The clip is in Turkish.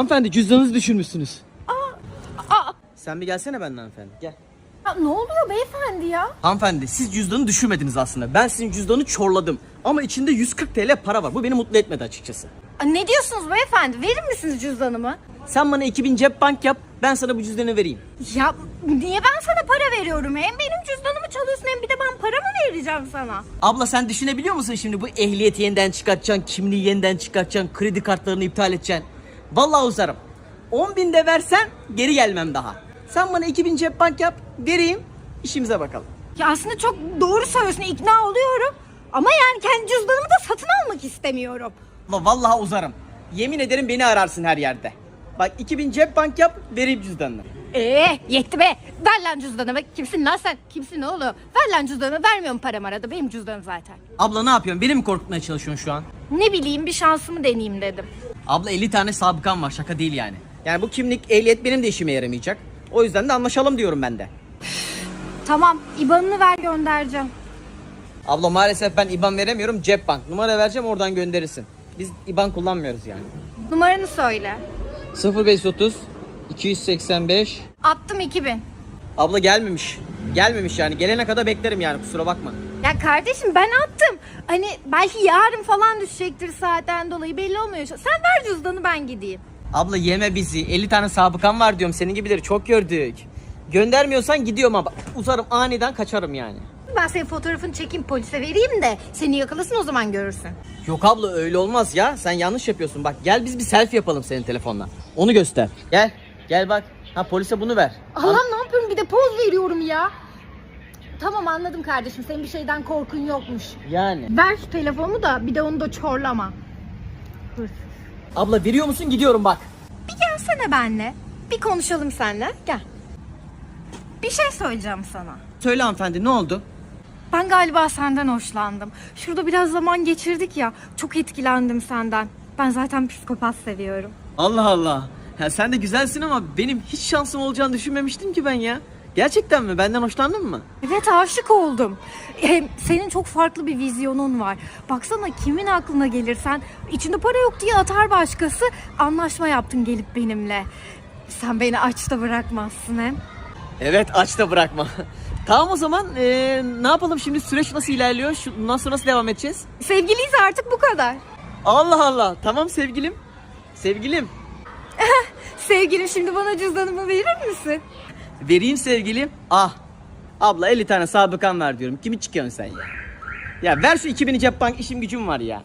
Hanımefendi cüzdanınızı düşürmüşsünüz. Aa, Sen bir gelsene benden hanımefendi. Gel. ya ne oluyor beyefendi ya? Hanımefendi siz cüzdanı düşürmediniz aslında. Ben sizin cüzdanı çorladım. Ama içinde 140 TL para var. Bu beni mutlu etmedi açıkçası. Aa, Ne diyorsunuz beyefendi? Verir misiniz cüzdanımı? Sen bana 2000 cep bank yap. Ben sana bu cüzdanı vereyim. Ya niye ben sana para veriyorum? Hem benim cüzdanımı çalıyorsun hem bir de ben para mı vereceğim sana? Abla sen düşünebiliyor musun şimdi bu ehliyeti yeniden çıkartacaksın, kimliği yeniden çıkartacaksın, kredi kartlarını iptal edeceksin. Vallahi uzarım. 10 bin de versen geri gelmem daha. Sen bana 2000 cep bank yap, vereyim, işimize bakalım. Ya aslında çok doğru söylüyorsun ikna oluyorum. Ama yani kendi cüzdanımı da satın almak istemiyorum. La vallahi uzarım. Yemin ederim beni ararsın her yerde. Bak 2000 cep bank yap, vereyim cüzdanını. Ee yetti be. Ver lan cüzdanımı. Kimsin lan sen? Kimsin oğlum? Ver lan cüzdanımı. Vermiyorum param arada. Benim cüzdanım zaten. Abla ne yapıyorsun? Beni mi korkutmaya çalışıyorsun şu an? Ne bileyim bir şansımı deneyeyim dedim. Abla 50 tane sabıkan var şaka değil yani. Yani bu kimlik, ehliyet benim de işime yaramayacak. O yüzden de anlaşalım diyorum ben de. Tamam IBAN'ını ver göndereceğim. Abla maalesef ben IBAN veremiyorum cep bank. Numara vereceğim oradan gönderirsin. Biz IBAN kullanmıyoruz yani. Numaranı söyle. 0530 285 Attım 2000. Abla gelmemiş. Gelmemiş yani. Gelene kadar beklerim yani kusura bakma. Ya kardeşim ben attım. Hani belki yarın falan düşecektir saatten dolayı belli olmuyor. Sen ver cüzdanı ben gideyim. Abla yeme bizi. 50 tane sabıkan var diyorum. Senin gibileri çok gördük. Göndermiyorsan gidiyorum ama uzarım aniden kaçarım yani. Ben senin fotoğrafını çekeyim polise vereyim de seni yakalasın o zaman görürsün. Yok abla öyle olmaz ya. Sen yanlış yapıyorsun. Bak gel biz bir selfie yapalım senin telefonla. Onu göster. Gel. Gel bak. Ha polise bunu ver. Allah'ım ne yapıyorum bir de poz veriyorum ya. Tamam anladım kardeşim senin bir şeyden korkun yokmuş. Yani. Ver şu telefonu da bir de onu da çorlama. Hırsız. Abla veriyor musun gidiyorum bak. Bir gelsene benle. Bir konuşalım seninle. Gel. Bir şey söyleyeceğim sana. Söyle hanımefendi ne oldu? Ben galiba senden hoşlandım. Şurada biraz zaman geçirdik ya. Çok etkilendim senden. Ben zaten psikopat seviyorum. Allah Allah. Ya sen de güzelsin ama benim hiç şansım olacağını düşünmemiştim ki ben ya. Gerçekten mi? Benden hoşlandın mı? Evet aşık oldum. Hem senin çok farklı bir vizyonun var. Baksana kimin aklına gelirsen içinde para yok diye atar başkası. Anlaşma yaptın gelip benimle. Sen beni açta bırakmazsın hem. Evet aç da bırakma. tamam o zaman ee, ne yapalım şimdi süreç nasıl ilerliyor? Şu, bundan sonra nasıl devam edeceğiz? Sevgiliyiz artık bu kadar. Allah Allah. Tamam sevgilim. Sevgilim. Sevgilim şimdi bana cüzdanımı verir misin? Vereyim sevgilim. Ah. Abla 50 tane sabıkan ver diyorum. Kimi çıkıyorsun sen ya? Ya ver şu 2000'i cep bank işim gücüm var ya.